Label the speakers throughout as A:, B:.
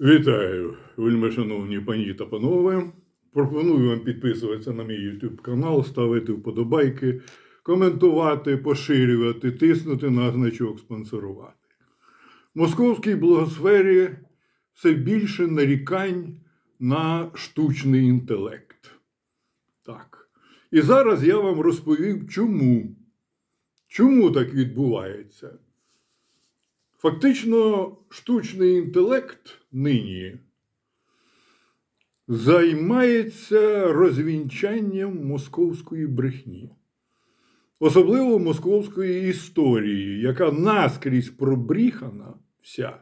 A: Вітаю, вельми шановні пані та панове. Пропоную вам підписуватися на мій YouTube канал, ставити вподобайки, коментувати, поширювати, тиснути на значок спонсорувати. В московській блогосфері все більше нарікань на штучний інтелект. Так. І зараз я вам розповім, чому. Чому так відбувається? Фактично, штучний інтелект нині займається розвінчанням московської брехні, особливо московської історії, яка наскрізь пробріхана вся.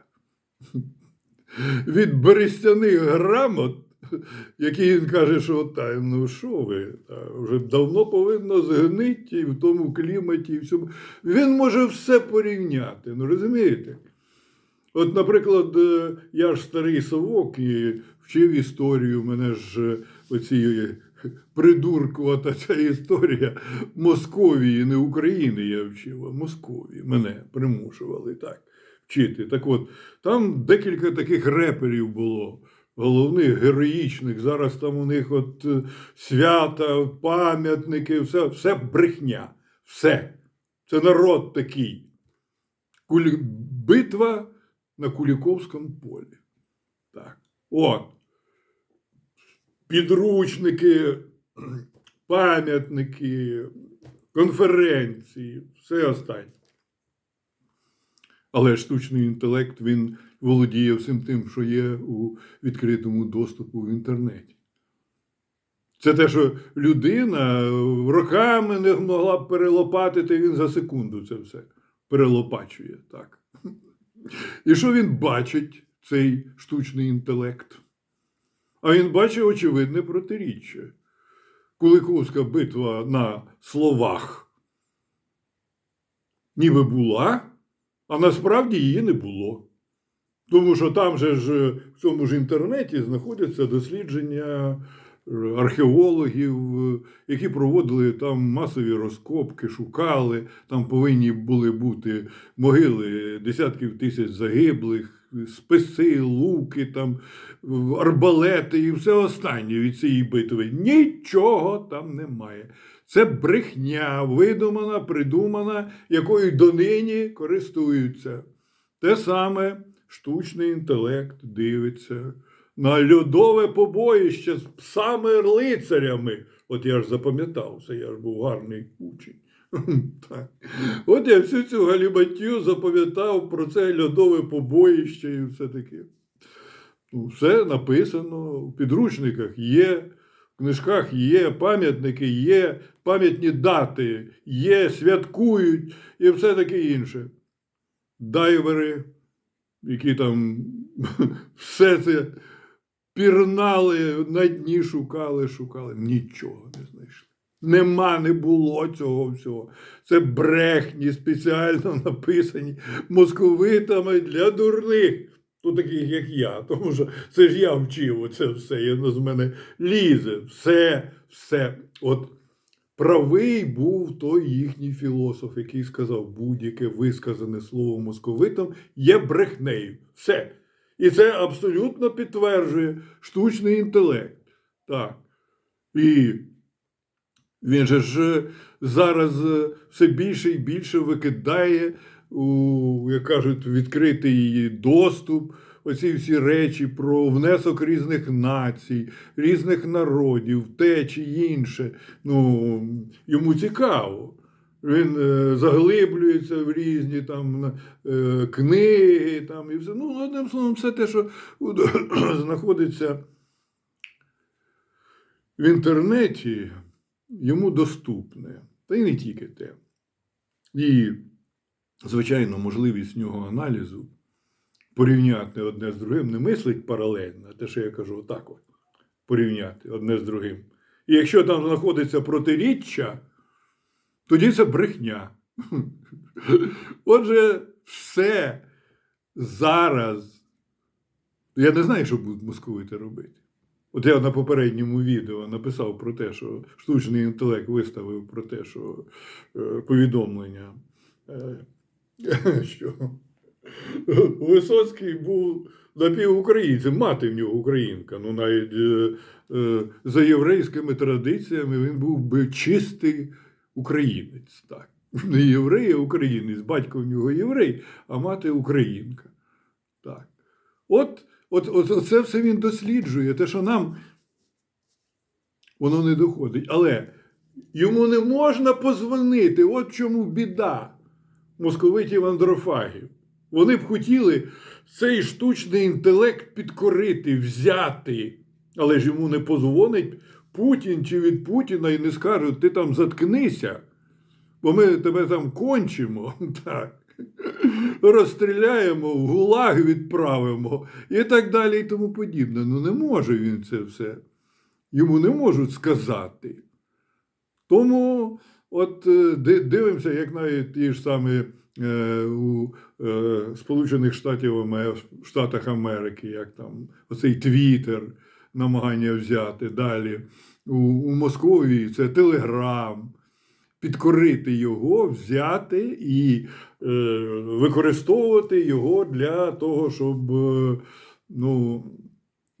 A: Від берестяних грамот, які він каже, що та, ну що ви, та, вже давно повинно згнити в тому кліматі, і всьому. Він може все порівняти, ну розумієте? От, наприклад, е, я ж старий совок і вчив історію, мене ж е, оці придуркувата ця історія Московії, не України я вчив, а Московії. Мене примушували так вчити. Так от, там декілька таких реперів було. Головних, героїчних. Зараз там у них от е, свята, пам'ятники, все, все брехня. Все. Це народ такий. Кулі... Битва на Куліковському полі. Так. От. Підручники, пам'ятники, конференції, все останнє. Але штучний інтелект він володіє всім тим, що є у відкритому доступу в інтернеті. Це те, що людина роками не могла б перелопатити, він за секунду це все перелопачує. Так. І що він бачить, цей штучний інтелект? А він бачить очевидне протиріччя. Куликовська битва на словах ніби була, а насправді її не було. Тому що там же ж в цьому ж інтернеті знаходяться дослідження е, археологів, е, які проводили там масові розкопки, шукали. Там повинні були бути могили десятків тисяч загиблих, списи, луки, там, арбалети і все останнє від цієї битви. Нічого там немає. Це брехня, видумана, придумана, якою донині користуються. Те саме штучний інтелект дивиться на льодове побоїще з псами-лицарями. От я ж запам'ятав це, я ж був гарний учень. Так. От я всю цю галібатю запам'ятав про це льодове побоїще і все таке. Ну, все написано в підручниках є, в книжках є, пам'ятники є, пам'ятні дати є, святкують і все таке інше. Дайвери, які там все це пірнали, на дні шукали, шукали, нічого не знайшли. Нема, не було цього всього. Це брехні спеціально написані московитами для дурних, ну таких, як я. Тому що це ж я вчив це все, і з мене лізе. Все, все. От правий був той їхній філософ, який сказав, будь-яке висказане слово московитам є брехнею. Все. І це абсолютно підтверджує штучний інтелект. Так. І він же ж зараз е, все більше і більше викидає у, як кажуть, відкритий доступ. Оці всі речі про внесок різних націй, різних народів, те чи інше. Ну, йому цікаво. Він е, заглиблюється в різні там е, книги, там і все. Ну, одним словом, все те, що знаходиться в інтернеті, йому доступне. Та й не тільки те. І, звичайно, можливість нього аналізу порівняти одне з другим не мислить паралельно, те, що я кажу, отак от порівняти одне з другим. І якщо там знаходиться протиріччя, тоді це брехня. Отже, все зараз. Я не знаю, що будуть московити робити. От я на попередньому відео написав про те, що штучний інтелект виставив про те, що е, повідомлення, е, що Висоцький був напівукраїнцем. Мати в нього українка. Ну, навіть е, е, за єврейськими традиціями він був би чистий українець. Так. Не єврей, а українець. Батько в нього єврей, а мати українка. Так. От, от, от це все він досліджує. Те, що нам воно не доходить. Але йому не можна позвонити. От чому біда московитів андрофагів. Вони б хотіли цей штучний інтелект підкорити, взяти. Але ж йому не позвонить Путін чи від Путіна і не скажуть, ти там заткнися, бо ми тебе там кончимо. Так. Розстріляємо, в гулаг відправимо і так далі, і тому подібне. Ну не може він це все. Йому не можуть сказати. Тому от е, дивимося, як навіть ті ж самі у е, Сполучених Штатів Штатах Америки, як там оцей Твіттер, намагання взяти далі. У, у Московії це Телеграм. Підкорити його, взяти і е, використовувати його для того, щоб е, ну,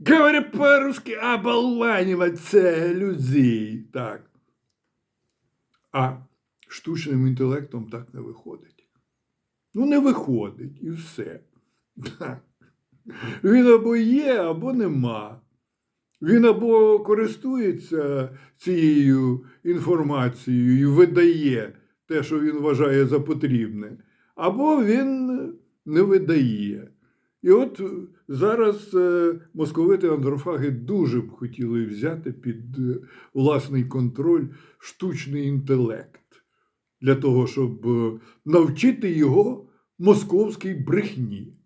A: говоря по-русски, оболванювати це людей. Так. А штучним інтелектом так не виходить. Ну, не виходить і все. Він або є, або нема. Він або користується цією інформацією і видає те, що він вважає за потрібне, або він не видає. І от зараз е, московити андрофаги дуже б хотіли взяти під е, власний контроль штучний інтелект для того, щоб е, навчити його московській брехні.